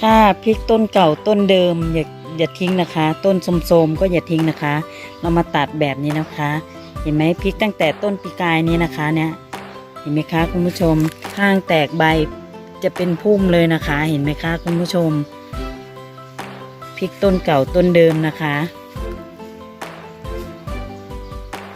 ถ้าพริกต้นเก่าต้นเดิมอย่าอย่าทิ้งนะคะ ต้นโสมๆก็อย่าทิ้งนะคะ เรามาตัดแบบนี้นะคะ เห็นไหมพริกตั้งแต่ต้นปีกายนี้นะคะเนี่ยเห็นไหมคะคุณผู้ชมข้างแตกใบจะเป็นพุ่มเลยนะคะ เห็นไหมคะคุณผู้ชมพริกต้นเก่าต้นเดิมนะคะ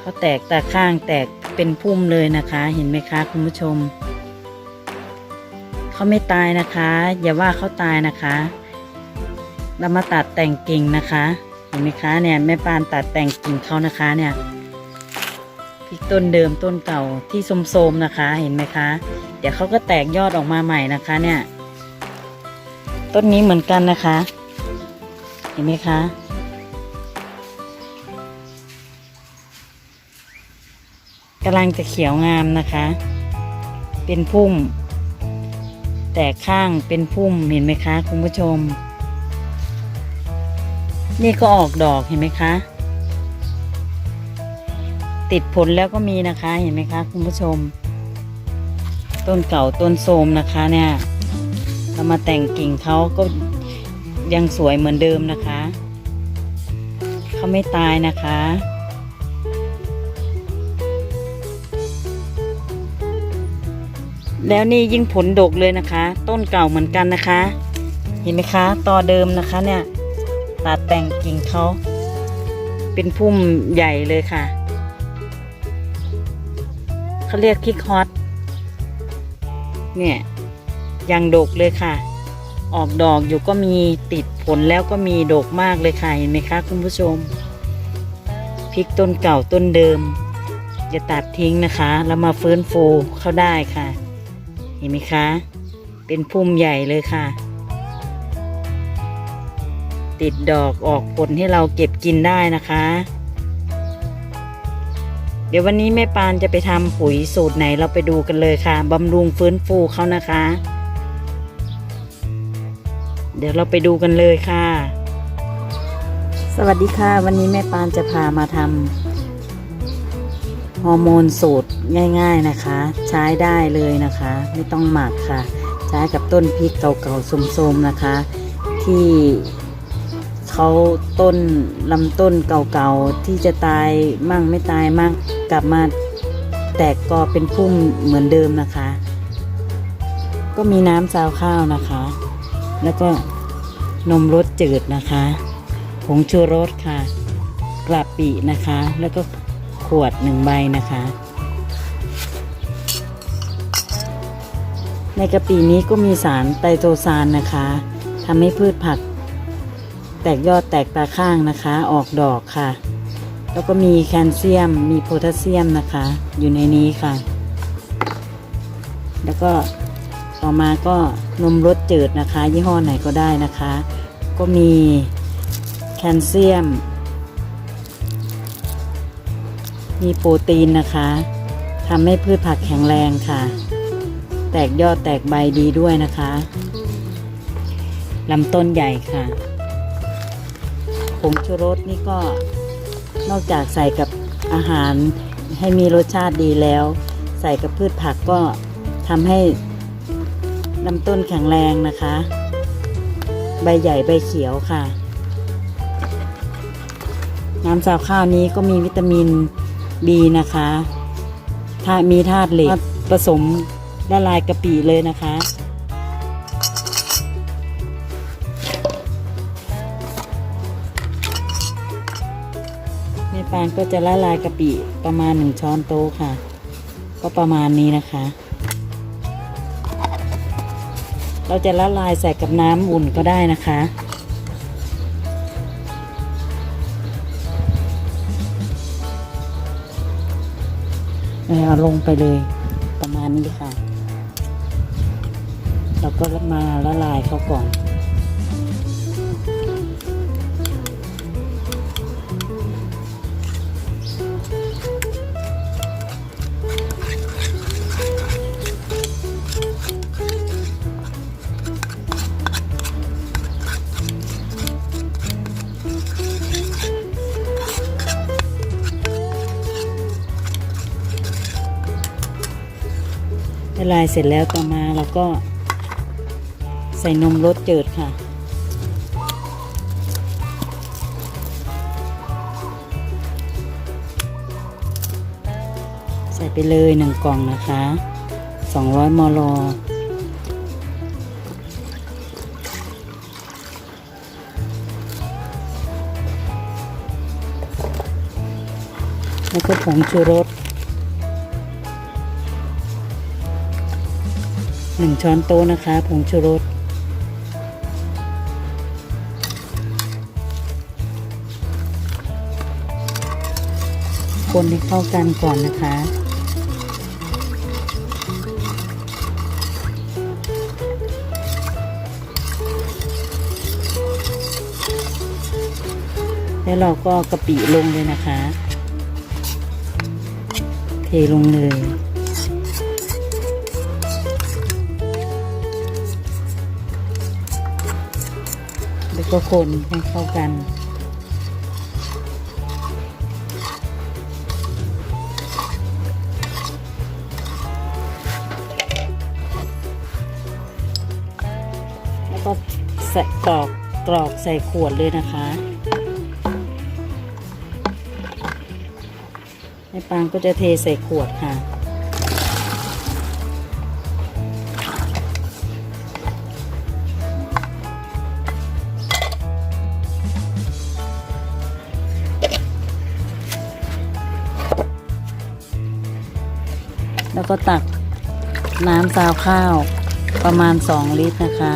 เขาแตกตาข้างแตกเป็นพุ่มเลยนะคะ เห็นไหมคะคุณผู้ชม เขาไม่ตายนะคะ อย่าว่าเขาตายนะคะ เรามาตัดแต่งกิ่งนะคะ เห็นไหมคะเนี่ยแม่ปานตัดแต่งกิ่งเขานะคะเนี่ยพริกต้นเดิมต้นเก่าที่โสมๆนะคะ เห็นไหมคะ เดี๋ยวเขาก็แตกยอดออกมาใหม่นะคะเนี่ย ต้นนี้เหมือนกันนะคะ เห็นไหมคะกำลังจะเขียวงามนะคะ เป็นพุ่ม แตกข้างเป็นพุ่มเห็นไหมคะคุณผู้ชม นี่ก็ออกดอกเห็นไหมคะ ติดผลแล้วก็มีนะคะเห็นไหมคะคุณผู้ชม ต้นเก่าต้นโทมนะคะเนี่ยเรามาแต่งกิ่งเขาก็ยังสวยเหมือนเดิมนะคะ เขาไม่ตายนะคะ แล้วนี่ยิ่งผลดกเลยนะคะ ต้นเก่าเหมือนกันนะคะ เห็นไหมคะต่อเดิมนะคะเนี่ยตัดแต่งกิ่งเขาเป็นพุ่มใหญ่เลยค่ะเขาเรียกคิกฮอตเนี่ยยังดกเลยค่ะ ออกดอกอยู่ก็มีติดผลแล้วก็มีดกมากเลยค่ะเห็นไหมคะคุณผู้ชมพริกต้นเก่าต้นเดิมอย่าตัดทิ้งนะคะ แล้วมาฟื้นฟูเขาได้ค่ะ เห็นไหมคะ เป็นพุ่มใหญ่เลยค่ะ ติดดอกออกผลให้เราเก็บกินได้นะคะ เดี๋ยววันนี้แม่ปานจะไปทำปุ๋ยสูตรไหนเราไปดูกันเลยค่ะบำรุงฟื้นฟูเขานะคะ เดี๋ยวเราไปดูกันเลยค่ะ สวัสดีค่ะ วันนี้แม่ปานจะพามาทำ ฮอร์โมนสูตรง่าย ๆนะคะ ใช้ได้เลยนะคะ ไม่ต้องหมักค่ะ ใช้กับต้นพริกเก่าๆโสมๆนะคะ ที่เขาต้นลำต้นเก่าๆที่จะตายมั่งไม่ตายมั่งกลับมาแตกกอเป็นพุ่มเหมือนเดิมนะคะ ก็มีน้ำซาวข้าวนะคะ แล้วก็นมรสจืดนะคะ ผงชูรสค่ะกระปินะคะ แล้วก็ ขวดหนึ่งใบนะคะ ในกะปินี้ก็มีสารไตรโตซานนะคะทำให้พืชผัก แตกยอดแตกตาข้างนะคะ ออกดอกค่ะ แล้วก็มีแคลเซียม มีโพแทสเซียมนะคะ อยู่ในนี้ค่ะ แล้วก็ต่อมาก็นมรสจืดนะคะ ยี่ห้อไหนก็ได้นะคะ ก็มีแคลเซียม มีโปรตีนนะคะทำให้พืชผักแข็งแรงค่ะ แตกยอดแตกใบดีด้วยนะคะลำต้นใหญ่ค่ะผงชูรสนี่ก็นอกจากใส่กับอาหารให้มีรสชาติดีแล้ว ใส่กับพืชผักก็ทำให้ลำต้นแข็งแรงนะคะ ใบใหญ่ใบเขียวค่ะ น้ำสาวข้าวนี้ก็มีวิตามิน B นะคะถ้ามีธาตุเหล็กผสมละลายกะปิเลยนะคะแม่ปานก็จะละลายกะปิประมาณหนึ่งช้อนโต๊ะค่ะ ก็ประมาณนี้นะคะ เราจะละลายใส่กับน้ำอุ่นก็ได้นะคะ เอาลงไปเลยประมาณนี้ค่ะ แล้วก็มาละลายเขาก่อน ละลายเสร็จแล้วต่อมาเราก็ใส่นมรสจืดค่ะ ใส่ไปเลยหนึ่งกล่องนะคะ 200 มลแล้วก็ผงชูรส หนึ่งช้อนโต๊ะนะคะผงชูรสคนให้เข้ากันก่อนนะคะ แล้วเราก็กะปิลงเลยนะคะ เทลงเลย ก็คนให้เข้ากัน แล้วก็ใส่กรอกกรอกใส่ขวดเลยนะคะ ในปางก็จะเทใส่ขวดค่ะ แล้วก็ตักน้ำซาวข้าวประมาณ 2 ลิตรนะคะ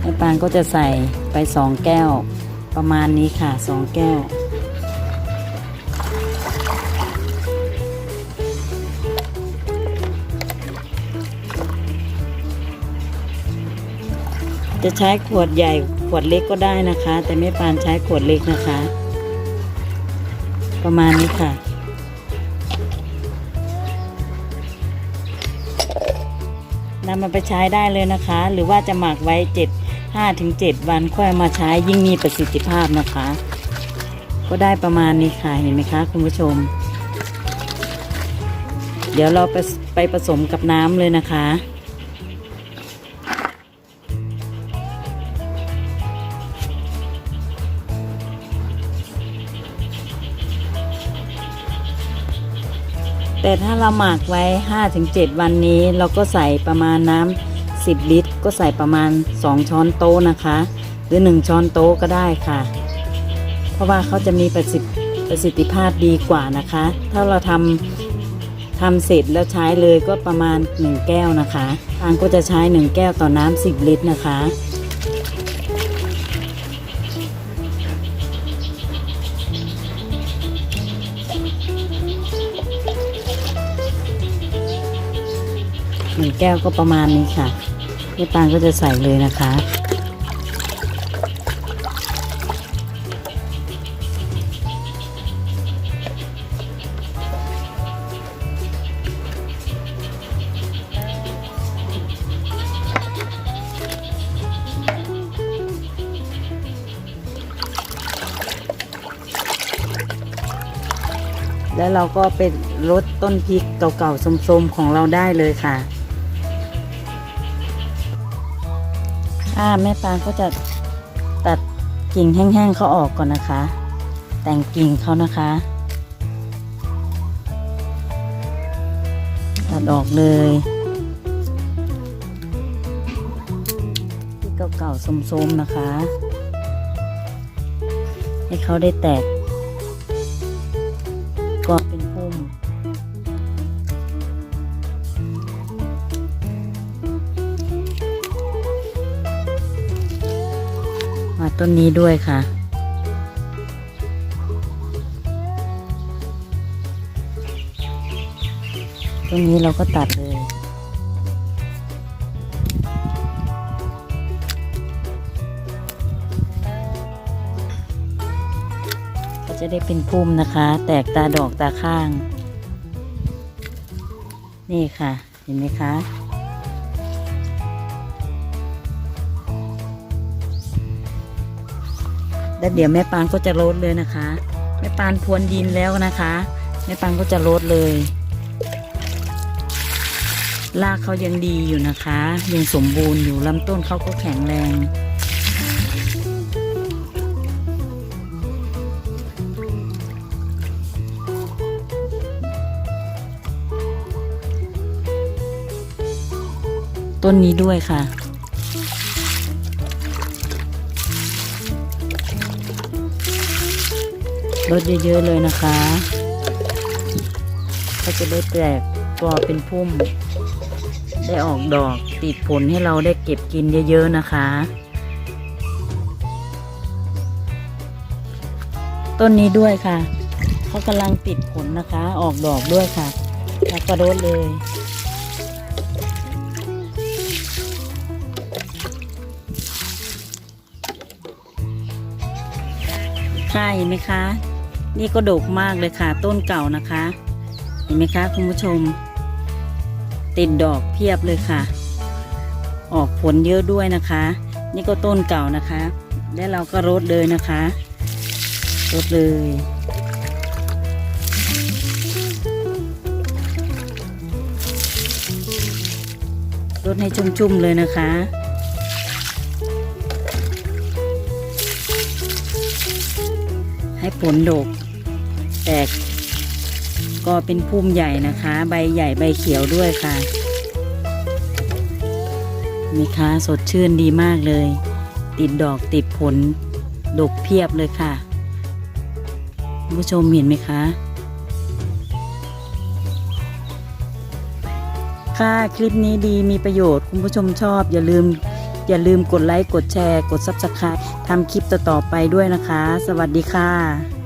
แม่ปานก็จะใส่ไป 2 แก้ว ประมาณนี้ค่ะ 2 แก้ว จะใช้ขวดใหญ่ขวดเล็กก็ได้นะคะ แต่แม่ปานใช้ขวดเล็กนะคะ ประมาณนี้ค่ะ นำมาไปใช้ได้เลยนะคะ หรือว่าจะหมักไว้เจ็ดห้าถึงเจ็ดวันค่อยมาใช้ยิ่งมีประสิทธิภาพนะคะ ก็ได้ประมาณนี้ค่ะเห็นไหมคะ คุณผู้ชม เดี๋ยวเราไปไปผสมกับน้ำเลยนะคะ แต่ถ้าเราหมักไว้ 5-7 วันนี้ เราก็ใส่ประมาณน้ำ10 ลิตร ก็ใส่ประมาณ 2 ช้อนโต๊ะนะคะ หรือ 1 ช้อนโต๊ะก็ได้ค่ะ เพราะว่าเขาจะมีประสิทธิประสิทธิภาพดีกว่านะคะ ถ้าเราทำทำเสร็จแล้วใช้เลยก็ประมาณ 1 แก้วนะคะทางก็จะใช้ 1 แก้วต่อน้ำ10 ลิตรนะคะึ่งแก้วก็ประมาณนี้ค่ะพี่ปางก็จะใส่เลยนะคะ แล้วเราก็ไปรดต้นพริกเก่าๆสมๆของเราได้เลยค่ะ อ่าแม่ปางก็จะตัดกิ่งแห้งๆเขาออกก่อนนะคะ แต่งกิ่งเขานะคะ ตัดออกเลยที่เก่าๆสมๆนะคะ ให้เขาได้แตก มาต้นนี้ด้วยค่ะ ต้นนี้เราก็ตัดเลย ก็จะได้เป็นพุ่มนะคะ แตกตาดอกตาข้าง นี่ค่ะ เห็นไหมคะ แล้วเดี๋ยวแม่ปานก็จะลดเลยนะคะ แม่ปานพรวนดินแล้วนะคะ แม่ปานก็จะลดเลยรากเขายังดีอยู่นะคะ ยังสมบูรณ์อยู่ลำต้นเขาก็แข็งแรงต้นนี้ด้วยค่ะ ลดเยอะๆเลยนะคะ ก็จะได้แตกกอเป็นพุ่ม ได้ออกดอกติดผลให้เราได้เก็บกินเยอะๆนะคะ ต้นนี้ด้วยค่ะเขากำลังติดผลนะคะ ออกดอกด้วยค่ะแล้วก็รดเลยค่เห็นไหมคะ นี่ก็ดกมากเลยค่ะ ต้นเก่านะคะ เห็นไหมคะคุณผู้ชม ติดดอกเพียบเลยค่ะ ออกผลเยอะด้วยนะคะ นี่ก็ต้นเก่านะคะ และเราก็รดเลยนะคะรดเลยรดให้ชุ่มๆเลยนะคะให้ผลดก แตก ก็เป็นพุ่มใหญ่นะคะ ใบใหญ่ใบเขียวด้วยค่ะนี่คะสดชื่นดีมากเลย ติดดอกติดผล ดกเพียบเลยค่ะคุณผู้ชมเห็นไหมคะค่ะคลิปนี้ดีมีประโยชน์คุณผู้ชมชอบ อย่าลืม อย่าลืมกดไลค์ กดแชร์ กด Subscribe ทำคลิปต่อๆไปด้วยนะคะ สวัสดีค่ะ